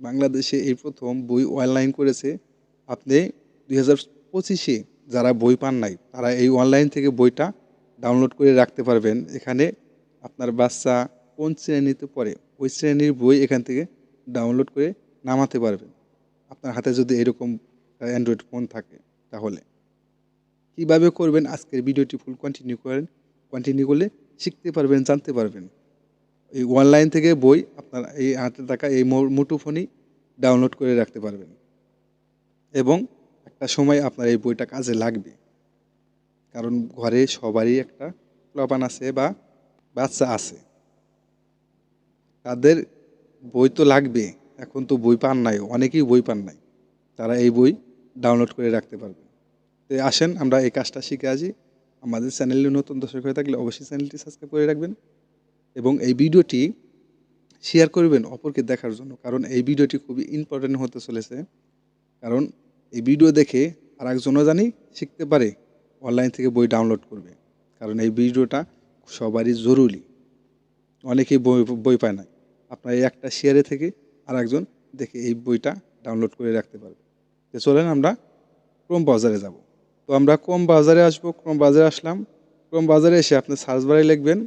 বাংলাদেশে এই প্রথম বই অনলাইন করেছে। আপনি দুই হাজার পঁচিশে যারা বই পান নাই, তারা এই অনলাইন থেকে বইটা ডাউনলোড করে রাখতে পারবেন। এখানে আপনার বাচ্চা কোন শ্রেণীতে পড়ে, ওই শ্রেণির বই এখান থেকে ডাউনলোড করে নামাতে পারবেন। আপনার হাতে যদি এরকম অ্যান্ড্রয়েড ফোন থাকে, তাহলে। কীভাবে করবেন? আজকের ভিডিওটি ফুল কন্টিনিউ করেন। কন্টিনিউ করলে শিখতে পারবেন, জানতে পারবেন। এই অনলাইন থেকে বই আপনার এই হাতে থাকা এই মুঠোফোনেই ডাউনলোড করে রাখতে পারবেন। এবং একটা সময় আপনার এই বইটা কাজে লাগবে। কারণ ঘরে সবারই একটা প্লাবান আছে বা বাচ্চা আছে। তাদের বই তো লাগবে, এখন তো বই পান নাই, অনেকেই বই পান নাই। তারা এই বই ডাউনলোড করে রাখতে পারবে তো আসেন, আমরা এই কাজটা শিখে আসি। আমাদের চ্যানেলে নতুন দর্শক হয়ে থাকলে অবশ্যই চ্যানেলটি সাবস্ক্রাইব করে রাখবেন। এবং এই ভিডিওটি শেয়ার করবেন অপরকে দেখার জন্য, কারণ এই ভিডিওটি খুবই ইম্পর্টেন্ট হতে চলেছে। কারণ এই ভিডিও দেখে আর একজনও জানি শিখতে পারে অনলাইন থেকে বই ডাউনলোড করবে। কারণ এই ভিডিওটা সবারই জরুরি। অনেকেই বই বই পায় না। আপনার এই একটা শেয়ারে থেকে আর একজন দেখে এই বইটা ডাউনলোড করে রাখতে পারবে। তো চলেন আমরা ক্রোম বাজারে যাব। তো আমরা ক্রোম বাজারে আসব। ক্রোম বাজারে আসলাম। ক্রোম বাজারে এসে আপনি সার্চ বারে লিখবেন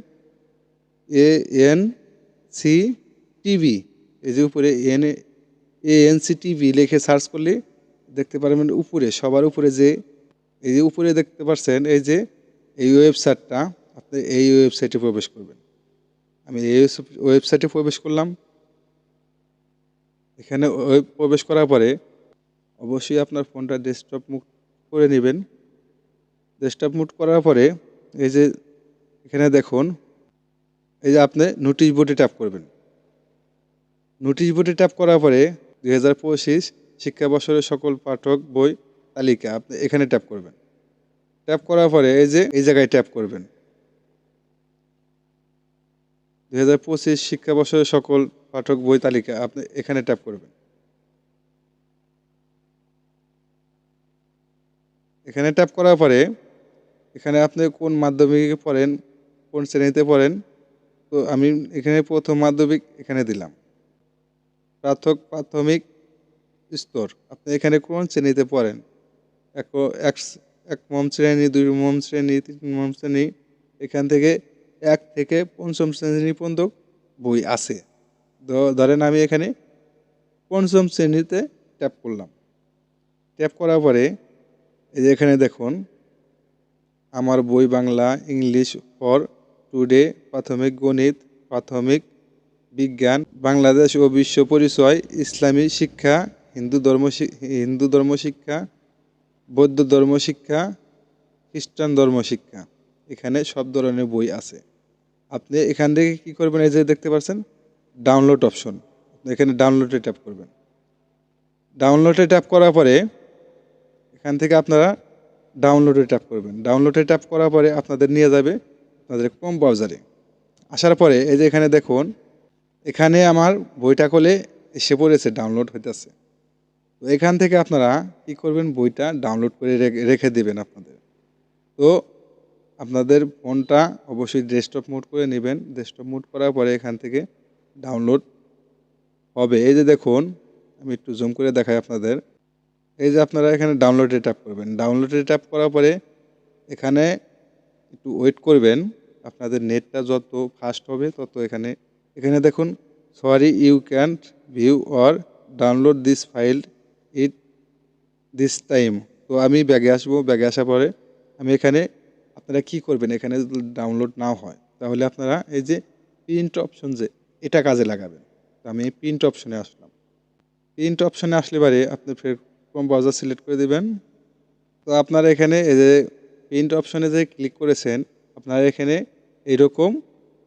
এ এন সি টিভি এই যে উপরে N A N C TV লিখে সার্চ করলে দেখতে পারবেন উপরে, সবার উপরে যে, এই যে উপরে দেখতে পাচ্ছেন এই যে, এই ওয়েবসাইটটা আপনি এই ওয়েবসাইটে প্রবেশ করবেন। আমি এই ওয়েবসাইটে প্রবেশ করলাম। এখানে প্রবেশ করার পরে অবশ্যই আপনার ফোনটা ডেস্কটপ মুড করে নেবেন। ডেস্কটপ মুড করার পরে এই যে, এখানে দেখুন এই যে আপনি নোটিশ বোর্ডে ট্যাপ করবেন। নোটিশ বোর্ডে ট্যাপ করার পরে দুই হাজার পঁচিশ শিক্ষাবর্ষের সকল পাঠক, বই, তালিকা আপনি এখানে ট্যাপ করবেন। ট্যাপ করার পরে এই যে, এই জায়গায় ট্যাপ করবেন। দুই হাজার পঁচিশ শিক্ষাবর্ষের সকল পাঠক, বই, তালিকা আপনি এখানে ট্যাপ করবেন। এখানে ট্যাপ করার পরে এখানে আপনি কোন মাধ্যমিকে পড়েন, কোন শ্রেণীতে পড়েন তো আমি এখানে প্রথম মাধ্যমিক এখানে দিলাম। প্রাথমিক প্রাথমিক স্তর। আপনি এখানে কোন শ্রেণীতে পড়েন? এক এক মম শ্রেণি, দুই মম শ্রেণি, তিন মম শ্রেণি। এখান থেকে এক থেকে পঞ্চম শ্রেণি পর্যন্ত বই আছে। ধরেন আমি এখানে পঞ্চম শ্রেণীতে ট্যাপ করলাম। ট্যাপ করার পরে এই যে এখানে দেখুন, আমার বই বাংলা, ইংলিশ ফর টুডে প্রাথমিক গণিত, প্রাথমিক বিজ্ঞান, বাংলাদেশ ও বিশ্ব পরিচয়, ইসলামী শিক্ষা, হিন্দু ধর্ম হিন্দু ধর্ম শিক্ষা, বৌদ্ধ ধর্ম শিক্ষা, খ্রিস্টান ধর্ম শিক্ষা। এখানে সব ধরনের বই আছে। আপনি এখান থেকে কী করবেন? এই যে দেখতে পাচ্ছেন ডাউনলোড অপশন এখানে ডাউনলোডে ট্যাপ করবেন। ডাউনলোডে ট্যাপ করার পরে এখান থেকে আপনারা ডাউনলোডে ট্যাপ করবেন। ডাউনলোডে ট্যাপ করার পরে আপনাদের নিয়ে যাবে আপনাদের কম ব্রাউজারে আসার পরে এই যে এখানে দেখুন, এখানে আমার বইটা করলে এসে পড়েছে ডাউনলোড হইতেছে। তো এখান থেকে আপনারা কি করবেন, বইটা ডাউনলোড করে রেখে দিবেন আপনাদের। তো আপনাদের ফোনটা অবশ্যই ডেস্কটপ মোড করে নেবেন। ডেস্কটপ মোড করার পরে এখান থেকে ডাউনলোড হবে। এই যে দেখুন, আমি একটু জুম করে দেখাই আপনাদের। এই যে আপনারা এখানে ডাউনলোডে ট্যাপ করবেন। ডাউনলোডে ট্যাপ করার পরে এখানে একটু ওয়েট করবেন। আপনাদের নেটটা যত ফাস্ট হবে, তত এখানে এখানে দেখুন sorry you can't view or download this file it this time তো আমি ব্যাগে আসব, ব্যাগে আসার পরে আমি এখানে আপনারা কি করবেন, এখানে ডাউনলোড নাও হয়, তাহলে আপনারা এই যে প্রিন্ট অপশন যে, এটা কাজে লাগাবেন। তো আমি প্রিন্ট অপশনে আসলাম। প্রিন্ট অপশনে আসলে পারে আপনি ফের কম ব্রাউজার সিলেক্ট করে দেবেন। তো আপনারা এখানে এই যে প্রিন্ট অপশনে যে ক্লিক করেছেন, আপনারা এখানে এরকম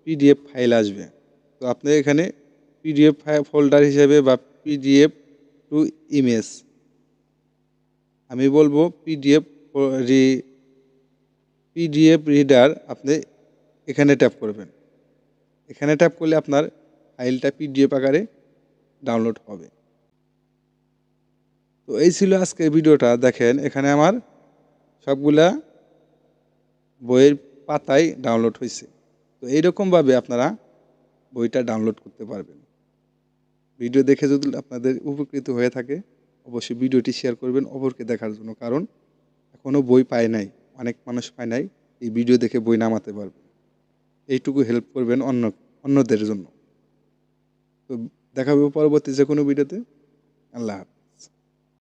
পিডিএফ ফাইল আসবে। তো আপনি এখানে পিডিএফ ফোল্ডার হিসেবে বা পিডিএফ টু ইমেজ আমি বলব পিডিএফ রি পিডিএফ রিডার আপনি এখানে ট্যাপ করবেন। এখানে ট্যাপ করলে আপনার ফাইলটা পিডিএফ আকারে ডাউনলোড হবে। তো এই ছিল আজকের ভিডিওটা। দেখেন এখানে আমার সবগুলা বইয়ের পাতায় ডাউনলোড হয়েছে তো এইরকমভাবে আপনারা বইটা ডাউনলোড করতে পারবেন। ভিডিও দেখে যদি আপনাদের উপকৃত হয়ে থাকে, অবশ্যই ভিডিওটি শেয়ার করবেন অপরকে দেখার জন্য। কারণ এখনও বই পায় নাই, অনেক মানুষ পায় নাই, এই ভিডিও দেখে বই নামাতে পারবেন এইটুকু হেল্প করবেন অন্য, অন্যদের জন্য। তো দেখা হবে পরবর্তী যে কোনো ভিডিওতে। আল্লাহ